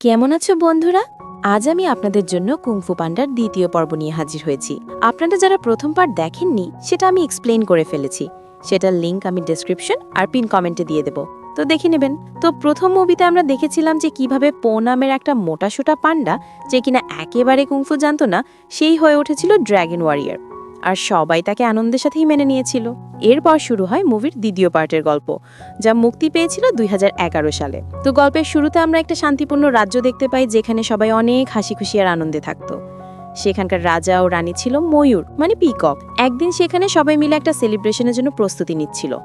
কেমন আছো বন্ধুরা? আজ আমি আপনাদের জন্য কুংফু পান্ডার দ্বিতীয় পর্ব নিয়ে হাজির হয়েছি। আপনারা যারা প্রথম পার্ট দেখেননি, সেটা আমি এক্সপ্লেন করে ফেলেছি। সেটার লিংক আমি ডেসক্রিপশন আর পিন কমেন্টে দিয়ে দেব। তো দেখে নেবেন। তো প্রথম মুভিতে আমরা দেখেছিলাম যে কীভাবে পো নামের একটা মোটাসোটা পান্ডা, যে কিনা একেবারে কুংফু জানতো না, সেই হয়ে উঠেছিল ড্র্যাগন ওয়ারিয়ার আর সবাই তাকে আনন্দের সাথেই মেনে নিয়েছিল। এরপর শুরু হয় মুভির দ্বিতীয় পার্টের গল্প, যা মুক্তি পেয়েছিল দুই হাজার এগারো সালে। তো গল্পের শুরুতে আমরা একটা শান্তিপূর্ণ রাজ্য দেখতে পাই, যেখানে সবাই অনেক হাসি খুশি আর আনন্দে থাকতো। সেখানকার রাজা ও রানী ছিল ময়ূর মানে পিকক। একদিন সেখানে সবাই মিলে একটা সেলিব্রেশনের জন্য প্রস্তুতি নিচ্ছিল।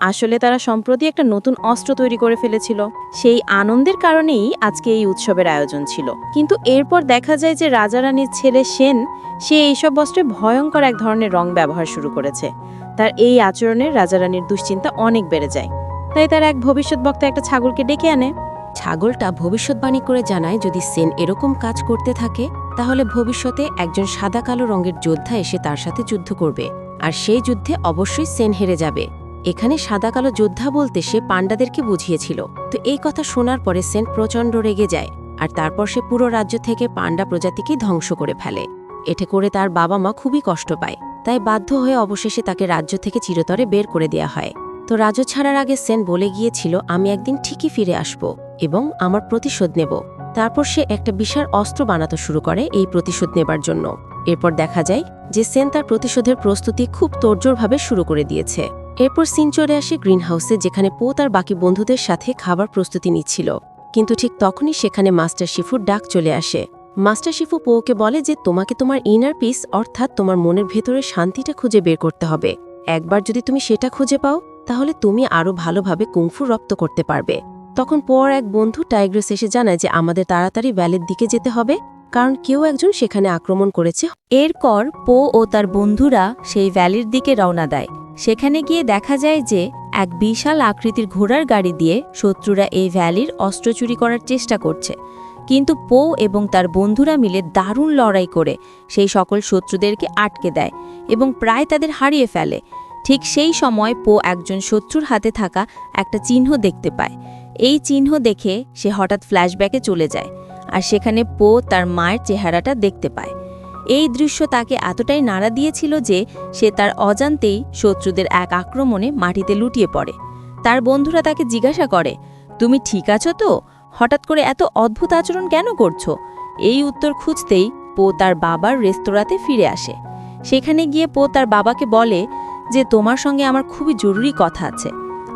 আসলে তারা সম্প্রতি একটা নতুন অস্ত্র তৈরি করে ফেলেছিল। সেই আনন্দের কারণেই আজকে এই উৎসবের আয়োজন ছিল। কিন্তু এরপর দেখা যায় যে রাজা রানীর ছেলে সেন, সে এইসব বস্ত্রে ভয়ঙ্কর এক ধরনের রং ব্যবহার শুরু করেছে। তার এই আচরণে রাজা রানীর দুশ্চিন্তা অনেক বেড়ে যায়। তাই তার এক ভবিষ্যৎ বক্তা একটা ছাগলকে ডেকে আনে। ছাগলটা ভবিষ্যৎবাণী করে জানায়, যদি সেন এরকম কাজ করতে থাকে, তাহলে ভবিষ্যতে একজন সাদা কালো রঙের যোদ্ধা এসে তার সাথে যুদ্ধ করবে। আর সেই যুদ্ধে অবশ্যই সেন হেরে যাবে। এখানে সাদা কালো যোদ্ধা বলতে সে পাণ্ডাদেরকে বুঝিয়েছিল। তো এই কথা শোনার পরে সেন প্রচণ্ড রেগে যায়, আর তারপর সে পুরো রাজ্য থেকে পাণ্ডা প্রজাতিকে ধ্বংস করে ফেলে। এতে করে তার বাবা মা খুবই কষ্ট পায়। তাই বাধ্য হয়ে অবশেষে তাকে রাজ্য থেকে চিরতরে বের করে দেয়া হয়। তো রাজ্য ছাড়ার আগে সেন বলে গিয়েছিল, আমি একদিন ঠিকই ফিরে আসব এবং আমার প্রতিশোধ নেব। তারপর সে একটা বিশাল অস্ত্র বানাতে শুরু করে এই প্রতিশোধ নেবার জন্য। এরপর দেখা যায় যে সেন তার প্রতিশোধের প্রস্তুতি খুব তোড়জোড়ভাবে শুরু করে দিয়েছে। এরপর সিন চলে আসে গ্রিন হাউসে যেখানে পো তার বাকি বন্ধুদের সাথে খাবার প্রস্তুতি নিচ্ছিল। কিন্তু ঠিক তখনই সেখানে মাস্টার শিফুর ডাক চলে আসে। মাস্টার শিফু পোকে বলে যে, তোমাকে তোমার ইনার পিস অর্থাৎ তোমার মনের ভেতরে শান্তিটা খুঁজে বের করতে হবে। একবার যদি তুমি সেটা খুঁজে পাও তাহলে তুমি আরও ভালোভাবে কুংফু রপ্ত করতে পারবে। তখন পর এক বন্ধু টাইগ্রেস এসে জানায় যে আমাদের তাড়াতাড়ি ভ্যালির দিকে যেতে হবে, কারণ কেউ একজন সেখানে আক্রমণ করেছে। এরপর পো ও তার বন্ধুরা সেই ভ্যালির দিকে রওনা দেয়। সেখানে গিয়ে দেখা যায় যে এক বিশাল আকৃতির ঘোড়ার গাড়ি দিয়ে শত্রুরা এই ভ্যালির অস্ত্র চুরি করার চেষ্টা করছে। কিন্তু পো এবং তার বন্ধুরা মিলে দারুণ লড়াই করে সেই সকল শত্রুদেরকে আটকে দেয় এবং প্রায় তাদের হারিয়ে ফেলে। ঠিক সেই সময় পো একজন শত্রুর হাতে থাকা একটা চিহ্ন দেখতে পায়। এই চিহ্ন দেখে সে হঠাৎ ফ্ল্যাশব্যাকে চলে যায় আর সেখানে পো তার মায়ের চেহারাটা দেখতে পায়। এই দৃশ্য তাকে এতটাই নাড়া দিয়েছিল যে সে তার অজান্তেই শত্রুদের এক আক্রমণে মাটিতে লুটিয়ে পড়ে। তার বন্ধুরা তাকে জিজ্ঞাসা করে, তুমি ঠিক আছো তো? হঠাৎ করে এত অদ্ভুত আচরণ কেন করছ? এই উত্তর খুঁজতেই পো তার বাবার রেস্তোরাঁতে ফিরে আসে। সেখানে গিয়ে পো তার বাবাকে বলে যে তোমার সঙ্গে আমার খুবই জরুরি কথা আছে।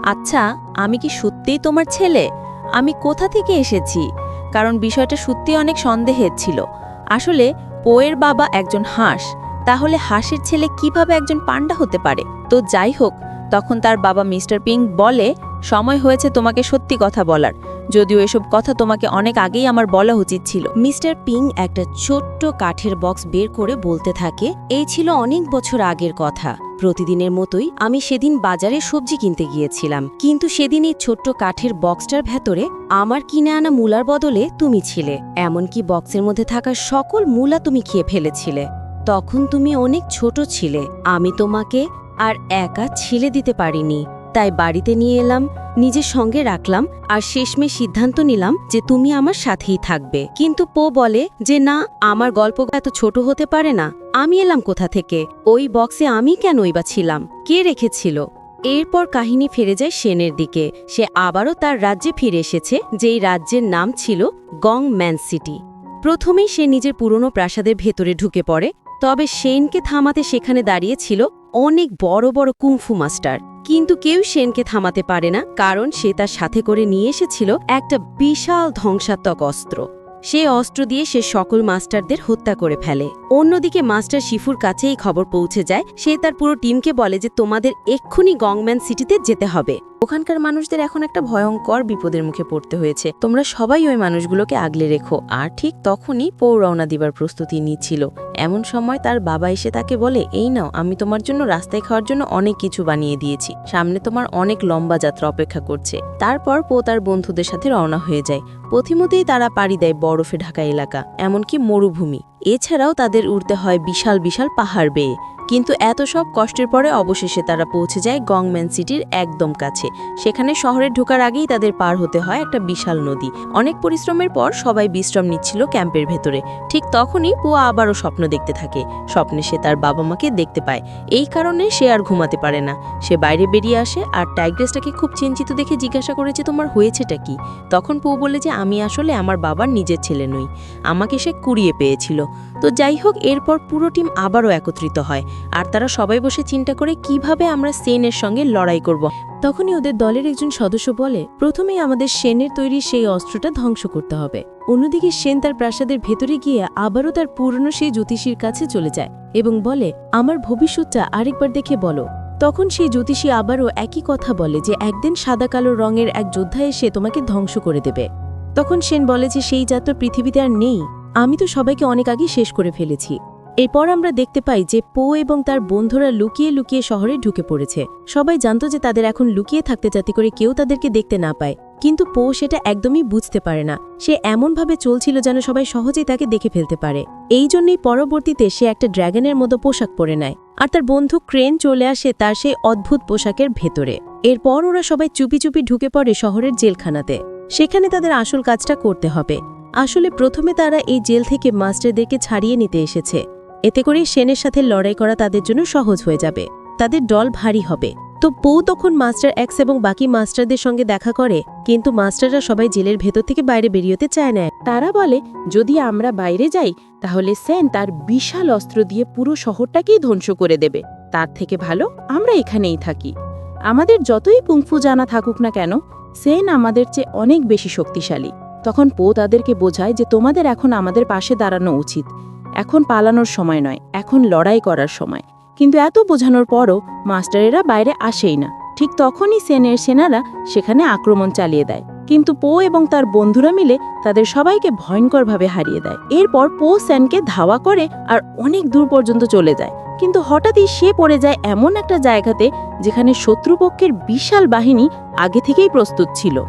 আচ্ছা আমি কি সত্যিই তোমার ছেলে? আমি কোথা থেকে এসেছি? কারণ বিষয়টা সত্যি অনেক সন্দেহের ছিল। আসলে, পোয়ের বাবা একজন হাঁস। তাহলে হাঁসের ছেলে কীভাবে একজন পান্ডা হতে পারে? তো যাই হোক, তখন তার বাবা মিস্টার পিং বলে, সময় হয়েছে তোমাকে সত্যি কথা বলার। যদিও এসব কথা তোমাকে অনেক আগেই আমার বলা উচিত ছিল। মিস্টার পিং একটা ছোট্ট কাঠের বক্স বের করে বলতে থাকে, এই ছিল অনেক বছর আগের কথা। প্রতিদিনের মতোই আমি সেদিন বাজারে সবজি কিনতে গিয়েছিলাম। কিন্তু সেদিন এই ছোট্ট কাঠের বক্সটার ভেতরে আমার কিনে আনা মূলার বদলে তুমি ছিলে। এমনকি বক্সের মধ্যে থাকা সকল মূলা তুমি খেয়ে ফেলেছিলে। তখন তুমি অনেক ছোট ছিলে। আমি তোমাকে আর একা ছিলে দিতে পারিনি। তাই বাড়িতে নিয়ে এলাম, নিজের সঙ্গে রাখলাম আর শেষমে সিদ্ধান্ত নিলাম যে তুমি আমার সাথেই থাকবে। কিন্তু পো বলে যে, না, আমার গল্প এত ছোট হতে পারে না। আমি এলাম কোথা থেকে? ওই বক্সে আমি কেনই বা ছিলাম? কে রেখেছিল? এরপর কাহিনী ফিরে যায় সেনের দিকে। সে আবারও তার রাজ্যে ফিরে এসেছে, যেই রাজ্যের নাম ছিল গং ম্যান সিটি। প্রথমেই সে নিজের পুরনো প্রাসাদের ভেতরে ঢুকে পড়ে, তবে সেনকে থামাতে সেখানে দাঁড়িয়েছিল অনেক বড় বড় কুংফু মাস্টার। কিন্তু কেউ সেনকে থামাতে পারে না, কারণ সে তার সাথে করে নিয়ে এসেছিল একটা বিশাল ধ্বংসাত্মক অস্ত্র। সে অস্ত্র দিয়ে সে সকল মাস্টারদের হত্যা করে ফেলে। অন্যদিকে মাস্টার শিফুর কাছে এই খবর পৌঁছে যায়, সে তার পুরো টিমকে বলে যে তোমাদের এক্ষুনি গংম্যান সিটিতে যেতে হবে। ওখানকার মানুষদের এখন একটা ভয়ঙ্কর বিপদের মুখে পড়তে হয়েছে। তোমরা সবাই ওই মানুষগুলোকে আগলে রেখো। আর ঠিক তখনই পৌ রওনা দিবার প্রস্তুতি নিচ্ছিল। এমন সময় তার বাবা এসে তাকে বলে, এই নাও, আমি তোমার জন্য রাস্তায় খাওয়ার জন্য অনেক কিছু বানিয়ে দিয়েছি। সামনে তোমার অনেক লম্বা যাত্রা অপেক্ষা করছে। তারপর পো তার বন্ধুদের সাথে রওনা হয়ে যায়। পথিমতেই তারা পাড়ি দেয় বরফে ঢাকা এলাকা, এমনকি মরুভূমি। এছাড়াও তাদের উড়তে হয় বিশাল বিশাল পাহাড় বেয়ে। কিন্তু এত সব কষ্টের পরে অবশেষে তারা পৌঁছে যায় গংম্যান সিটির একদম কাছে। সেখানে শহরে ঢোকার আগেই তাদের পার হতে হয় একটা বিশাল নদী। অনেক পরিশ্রমের পর সবাই বিশ্রাম নিচ্ছিল ক্যাম্পের ভেতরে। ঠিক তখনই পুয়া আবারও স্বপ্ন দেখতে থাকে। স্বপ্নে সে তার বাবা মাকে দেখতে পায়। এই কারণে সে আর ঘুমাতে পারে না। সে বাইরে বেরিয়ে আসে আর টাইগ্রেসটাকে খুব চিন্তিত দেখে জিজ্ঞাসা করেছে তোমার হয়েছেটা কি? তখন পু বলে যে, আমি আসলে আমার বাবার নিজের ছেলে নই। আমাকে সে কুড়িয়ে পেয়েছিল। তো যাই হোক, এরপর পুরো টিম আবারও একত্রিত হয়। আর তারা সবাই বসে চিন্তা করে কীভাবে আমরা সেনের সঙ্গে লড়াই করব। তখনই ওদের দলের একজন সদস্য বলে, প্রথমেই আমাদের সেনের তৈরি সেই অস্ত্রটা ধ্বংস করতে হবে। অন্যদিকে সেন তার প্রাসাদের ভেতরে গিয়ে আবারও তার পুরনো সেই জ্যোতিষীর কাছে চলে যায় এবং বলে, আমার ভবিষ্যৎটা আরেকবার দেখে বলো। তখন সেই জ্যোতিষী আবারও একই কথা বলে যে, একদিন সাদা কালো রঙের এক যোদ্ধা এসে তোমাকে ধ্বংস করে দেবে। তখন সেন বলে যে, সেই তো পৃথিবীতে আর নেই। আমি তো সবাইকে অনেক আগে শেষ করে ফেলেছি। এরপর আমরা দেখতে পাই যে পো এবং তার বন্ধুরা লুকিয়ে লুকিয়ে শহরে ঢুকে পড়েছে। সবাই জানতো যে তাদের এখন লুকিয়ে থাকতে যাতে করে কেউ তাদেরকে দেখতে না পায়। কিন্তু পো সেটা একদমই বুঝতে পারে না। সে এমনভাবে চলছিল যেন সবাই সহজেই তাকে দেখে ফেলতে পারে। এই জন্যই পরবর্তীতে সে একটা ড্র্যাগনের মতো পোশাক পরে নেয়। আর তার বন্ধু ক্রেন চলে আসে তার সেই অদ্ভুত পোশাকের ভেতরে। এরপর ওরা সবাই চুপি চুপি ঢুকে পড়ে শহরের জেলখানাতে। সেখানে তাদের আসল কাজটা করতে হবে। আসলে প্রথমে তারা এই জেল থেকে মাস্টারদেরকে ছাড়িয়ে নিতে এসেছে। এতে করে সেনের সাথে লড়াই করা তাদের জন্য সহজ হয়ে যাবে। তাদের দল ভারী হবে। তো পৌ তখন মাস্টার এক্স এবং বাকি মাস্টারদের সঙ্গে দেখা করে, কিন্তু মাস্টাররা সবাই জেলের ভেতর থেকে বাইরে বেরিয়েতে চায় না তারা বলে, যদি আমরা বাইরে যাই, তাহলে সেন তার বিশাল অস্ত্র দিয়ে পুরো শহরটাকেই ধ্বংস করে দেবে। তার থেকে ভালো আমরা এখানেই থাকি। আমাদের যতই পুংফু জানা থাকুক না কেন, সেন আমাদের চেয়ে অনেক বেশি শক্তিশালী। তখন পো তাদেরকে বোঝায় যে তোমাদের এখন আমাদের পাশে দাঁড়ানো উচিত। এখন পালানোর সময় নয়, এখন লড়াই করার সময়। কিন্তু এত বোঝানোর পরও মাস্টারেরা বাইরে আসেই না। ঠিক তখনই সেনের সেনারা সেখানে আক্রমণ চালিয়ে দেয়। কিন্তু পো এবং তার বন্ধুরা মিলে তাদের সবাইকে ভয়ঙ্করভাবে হারিয়ে দেয়। এরপর পো স্যানকে ধাওয়া করে আর অনেক দূর পর্যন্ত চলে যায়। কিন্তু হঠাৎই সে পড়ে যায় এমন একটা জায়গাতে যেখানে শত্রুপক্ষের বিশাল বাহিনী আগে থেকেই প্রস্তুত ছিল।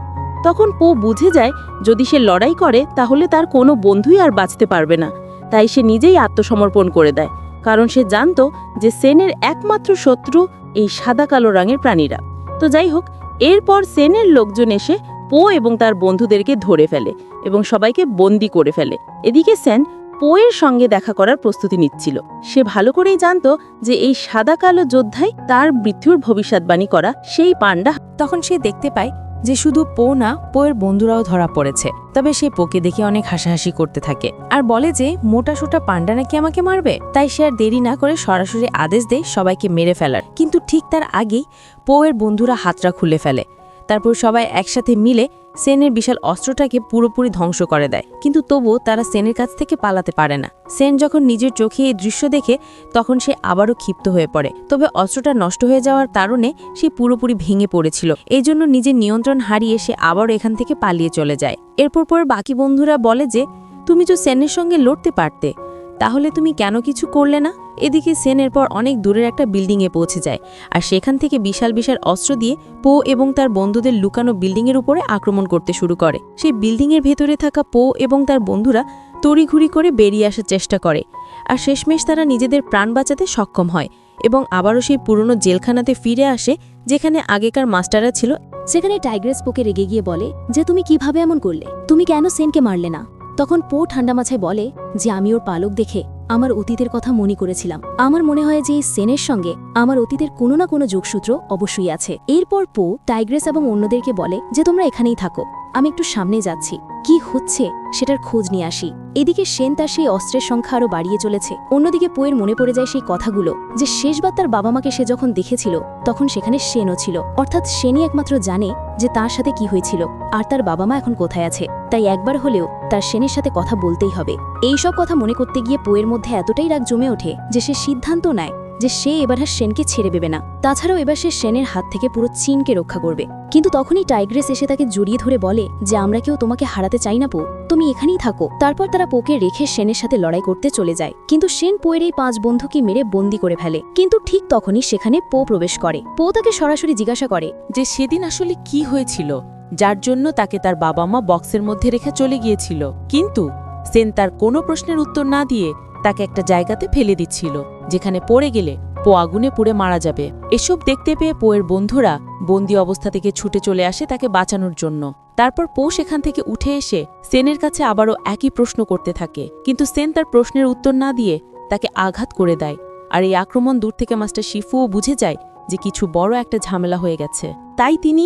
তখন পো বুঝে যায়, যদি সে লড়াই করে, তাহলে তার কোনো বন্ধুই আর বাঁচতে পারবে না। তাই সে নিজেই আত্মসমর্পণ করে দেয়, কারণ সে জানত যে সেনের একমাত্র শত্রু এই সাদা কালো রঙের প্রাণীরা। তো যাই হোক, এরপর সেনের লোকজন এসে পো এবং তার বন্ধুদেরকে ধরে ফেলে এবং সবাইকে বন্দি করে ফেলে। এদিকে সেন পোয়ের সঙ্গে দেখা করার প্রস্তুতি নিচ্ছিল। সে ভালো করেই জানত যে এই সাদা কালো যোদ্ধাই তার মৃত্যুর ভবিষ্যৎবাণী করা সেই পাণ্ডা। তখন সে দেখতে পায় যে শুধু পো না, পোয়ের বন্ধুরাও ধরা পড়েছে। তবে সে পোকে দেখে অনেক হাসাহাসি করতে থাকে। আর বলে যে, মোটা সোটা পান্ডা নাকি আমাকে মারবে? তাই সে আর দেরি না করে সরাসরি আদেশ দেয় সবাইকে মেরে ফেলার। কিন্তু ঠিক তার আগেই পোয়ের বন্ধুরা হাতরা খুলে ফেলে। তারপর সবাই একসাথে মিলে সেনের বিশাল অস্ত্রটাকে পুরোপুরি ধ্বংস করে দেয়। কিন্তু তবুও তারা সেনের কাছ থেকে পালাতে পারে না। সেন যখন নিজের চোখে এই দৃশ্য দেখে, তখন সে আবারও ক্ষিপ্ত হয়ে পড়ে। তবে অস্ত্রটা নষ্ট হয়ে যাওয়ার কারণে সে পুরোপুরি ভেঙে পড়েছিল। এই জন্য নিজের নিয়ন্ত্রণ হারিয়ে সে আবারও এখান থেকে পালিয়ে চলে যায়। এরপর পর বাকি বন্ধুরা বলে যে, তুমি তো সেনের সঙ্গে লড়তে পারতে। তাহলে তুমি কেন কিছু করলে না? এদিকে সেনের পর অনেক দূরের একটা বিল্ডিংয়ে পৌঁছে যায়। আর সেখান থেকে বিশাল বিশাল অস্ত্র দিয়ে পো এবং তার বন্ধুদের লুকানো বিল্ডিংয়ের উপরে আক্রমণ করতে শুরু করে। সেই বিল্ডিংয়ের ভেতরে থাকা পো এবং তার বন্ধুরা তড়িঘুড়ি করে বেরিয়ে আসার চেষ্টা করে। আর শেষমেশ তারা নিজেদের প্রাণ বাঁচাতে সক্ষম হয় এবং আবারও সেই পুরনো জেলখানাতে ফিরে আসে, যেখানে আগেকার মাস্টাররা ছিল। সেখানে টাইগ্রেস পোকে রেগে গিয়ে বলে, যে তুমি কীভাবে এমন করলে? তুমি কেন সেনকে মারলে না? তখন পো ঠান্ডা মাছায় বলে যে আমি ওর পালক দেখে আমার অতীতের কথা মনে করেছিলাম। আমার মনে হয় যে সেনের সঙ্গে আমার অতীতের কোনো না কোনো যোগসূত্র অবশ্যই আছে। এরপর পো টাইগ্রেস এবং অন্যদেরকে বলে যে, তোমরা এখানেই থাকো। আমি একটু সামনে যাচ্ছি। কি হচ্ছে? সেটার খোঁজ নিয়ে আসি। এদিকে সেন তার সেই অস্ত্রের সংখ্যা আরও বাড়িয়ে চলেছে। অন্যদিকে পোয়ের মনে পড়ে যায় সেই কথাগুলো যে, শেষবার তার বাবা মাকে সে যখন দেখেছিল, তখন সেখানে সেনও ছিল। অর্থাৎ সেনই একমাত্র জানে যে, তার সাথে কি হয়েছিল, আর তার বাবা মা এখন কোথায় আছে। তাই একবার হলেও তার সেনের সাথে কথা বলতেই হবে। এই সব কথা মনে করতে গিয়ে পোয়ের মধ্যে এতটাই রাগ জমে ওঠে যে সে সিদ্ধান্ত নেয় যে সে এবার আর সেনকে ছেড়ে দেবে না। তাছাড়াও এবার সে সেনের হাত থেকে পুরো চীনকে রক্ষা করবে। কিন্তু তখনই টাইগ্রেস এসে তাকে জড়িয়ে ধরে বলে যে, আমরা কেউ তোমাকে হারাতে চাই না, পো। তুমি এখানেই থাকো। তারপর তারা পোকে রেখে সেনের সাথে লড়াই করতে চলে যায়। কিন্তু সেন পোয়ের এই পাঁচ বন্ধুকে মেরে বন্দি করে ফেলে। কিন্তু ঠিক তখনই সেখানে পো প্রবেশ করে। পো তাকে সরাসরি জিজ্ঞাসা করে যে, সেদিন আসলে কি হয়েছিল যার জন্য তাকে তার বাবা মা বক্সের মধ্যে রেখে চলে গিয়েছিল? কিন্তু সেন তার কোনো প্রশ্নের উত্তর না দিয়ে তাকে একটা জায়গাতে ফেলে দিচ্ছিল, যেখানে পড়ে গেলে পো আগুনে পুড়ে মারা যাবে। এসব দেখতে পেয়ে পোয়ের বন্ধুরা বন্দি অবস্থা থেকে ছুটে চলে আসে তাকে বাঁচানোর জন্য। তারপর পো সেখান থেকে উঠে এসে সেনের কাছে আবারও একই প্রশ্ন করতে থাকে, কিন্তু সেন তার প্রশ্নের উত্তর না দিয়ে তাকে আঘাত করে দেয়। আর এই আক্রমণ দূর থেকে মাস্টার শিফুও বুঝে যায় যে কিছু বড় একটা ঝামেলা হয়ে গেছে। তাই তিনি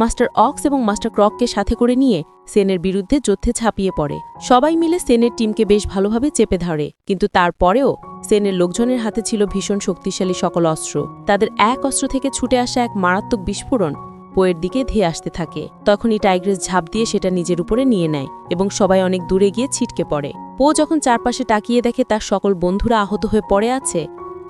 মাস্টার অক্স এবং মাস্টার ক্রককে সাথে করে নিয়ে সেনের বিরুদ্ধে যুদ্ধে ঝাঁপিয়ে পড়ে। সবাই মিলে সেনের টিমকে বেশ ভালোভাবে চেপে ধরে, কিন্তু তারপরেও সেনের লোকজনের হাতে ছিল ভীষণ শক্তিশালী সকল অস্ত্র। তাদের এক অস্ত্র থেকে ছুটে আসা এক মারাত্মক বিস্ফোরণ পোয়ের দিকে ধেয়ে আসতে থাকে। তখনই টাইগ্রেস ঝাঁপ দিয়ে সেটা নিজের উপরে নিয়ে নেয় এবং সবাই অনেক দূরে গিয়ে ছিটকে পড়ে। পো যখন চারপাশে তাকিয়ে দেখে তার সকল বন্ধুরা আহত হয়ে পড়ে আছে,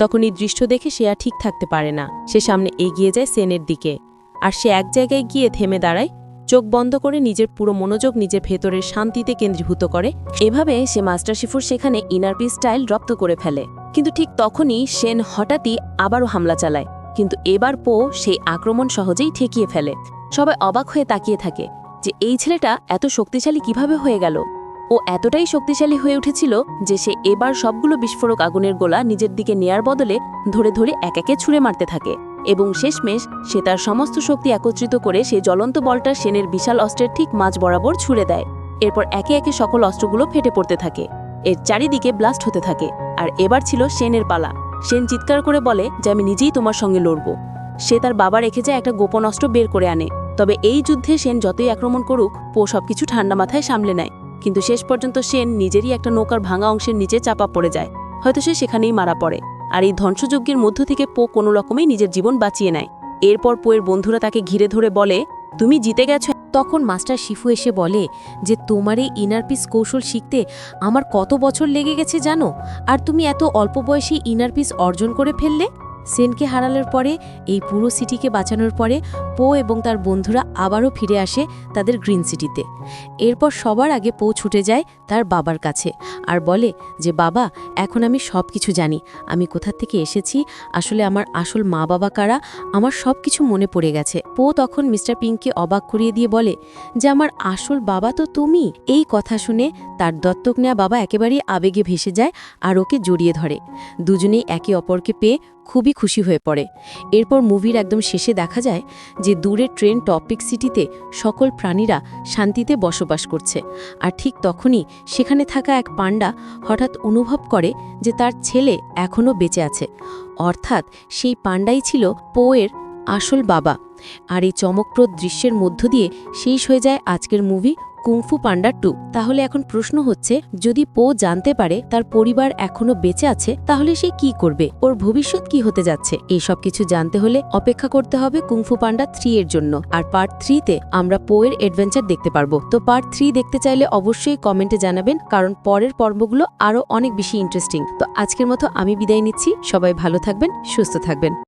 তখন এই দৃশ্য দেখে সে আর ঠিক থাকতে পারে না। সে সামনে এগিয়ে যায় সেনের দিকে, আর সে এক জায়গায় গিয়ে থেমে দাঁড়ায় চোখ বন্ধ করে নিজের পুরো মনোযোগ নিজের ভেতরের শান্তিতে কেন্দ্রীভূত করে। এভাবে সে মাস্টার শিফুর সেখানে ইনারপি স্টাইল রপ্ত করে ফেলে। কিন্তু ঠিক তখনই সেন হঠাৎই আবারও হামলা চালায়। কিন্তু এবার পো সেই আক্রমণ সহজেই ঠেকিয়ে ফেলে। সবাই অবাক হয়ে তাকিয়ে থাকে যে এই ছেলেটা এত শক্তিশালী কীভাবে হয়ে গেল? ও এতটাই শক্তিশালী হয়ে উঠেছিল যে সে এবার সবগুলো বিস্ফোরক আগুনের গোলা নিজের দিকে নেয়ার বদলে ধরে ধরে এক একে ছুঁড়ে মারতে থাকে। এবং শেষমেশ সে তার সমস্ত শক্তি একত্রিত করে সেই জ্বলন্ত বলটা সেনের বিশাল অস্ত্রের ঠিক মাঝ বরাবর ছুঁড়ে দেয়। এরপর একে একে সকল অস্ত্রগুলো ফেটে পড়তে থাকে। এর চারিদিকে ব্লাস্ট হতে থাকে। আর এবার ছিল সেনের পালা। সেন চিৎকার করে বলে, যে আমি নিজেই তোমার সঙ্গে লড়ব। সে তার বাবা রেখে যায় একটা গোপন অস্ত্র বের করে আনে। তবে এই যুদ্ধে সেন যতই আক্রমণ করুক, পো সবকিছু ঠান্ডা মাথায় সামলে নেয়। কিন্তু শেষ পর্যন্ত সেন নিজেরই একটা নৌকার ভাঙা অংশের নিচে চাপা পড়ে যায়। হয়তো সে সেখানেই মারা পড়ে। আর এই ধ্বংসযজ্ঞের মধ্য থেকে পো কোনো রকমেই নিজের জীবন বাঁচিয়ে নেয়। এরপর পোয়ের বন্ধুরা তাকে ঘিরে ধরে বলে, তুমি জিতে গেছো। তখন মাস্টার শিফু এসে বলে, যে তোমার এই ইনার পিস কৌশল শিখতে আমার কত বছর লেগে গেছে জানো? আর তুমি এত অল্প বয়সে ইনার পিস অর্জন করে ফেললে? সেনকে হারানোর পরে, এই পুরো সিটিকে বাঁচানোর পরে, পো এবং তার বন্ধুরা আবারও ফিরে আসে তাদের গ্রিন সিটিতে। এরপর সবার আগে পো ছুটে যায় তার বাবার কাছে আর বলে যে, বাবা, এখন আমি সব কিছু জানি। আমি কোথা থেকে এসেছি? আসলে আমার আসল মা বাবা কারা? আমার সব কিছু মনে পড়ে গেছে। পো তখন মিস্টার পিঙ্ককে অবাক করিয়ে দিয়ে বলে, যে, আমার আসল বাবা তো তুমি। এই কথা শুনে তার দত্তক নেওয়া বাবা একেবারেই আবেগে ভেসে যায় আর ওকে জড়িয়ে ধরে। দুজনেই একে অপরকে পেয়ে খুবই খুশি হয়ে পড়ে। এরপর মুভির একদম শেষে দেখা যায় যে দূরে ট্রেন টপিক সিটিতে সকল প্রাণীরা শান্তিতে বসবাস করছে। আর ঠিক তখনই সেখানে থাকা এক পান্ডা হঠাৎ অনুভব করে যে তার ছেলে এখনও বেঁচে আছে। অর্থাৎ সেই পান্ডাই ছিল পোয়ের আসল বাবা। আর এই চমকপ্রদ দৃশ্যের মধ্য দিয়ে শেষ হয়ে যায় আজকের মুভি কুংফু পান্ডা টু। তাহলে এখন প্রশ্ন হচ্ছে, যদি পো জানতে পারে তার পরিবার এখনও বেঁচে আছে, তাহলে সে কি করবে? ওর ভবিষ্যৎ কি হতে যাচ্ছে? এই সব কিছু জানতে হলে অপেক্ষা করতে হবে কুংফু পান্ডা থ্রি এর জন্য। আর পার্ট থ্রিতে আমরা পো এর অ্যাডভেঞ্চার দেখতে পারব। তো পার্ট থ্রি দেখতে চাইলে অবশ্যই কমেন্টে জানাবেন, কারণ পরের পর্বগুলো আরও অনেক বেশি ইন্টারেস্টিং তো আজকের মতো আমি বিদায় নিচ্ছি। সবাই ভালো থাকবেন, সুস্থ থাকবেন।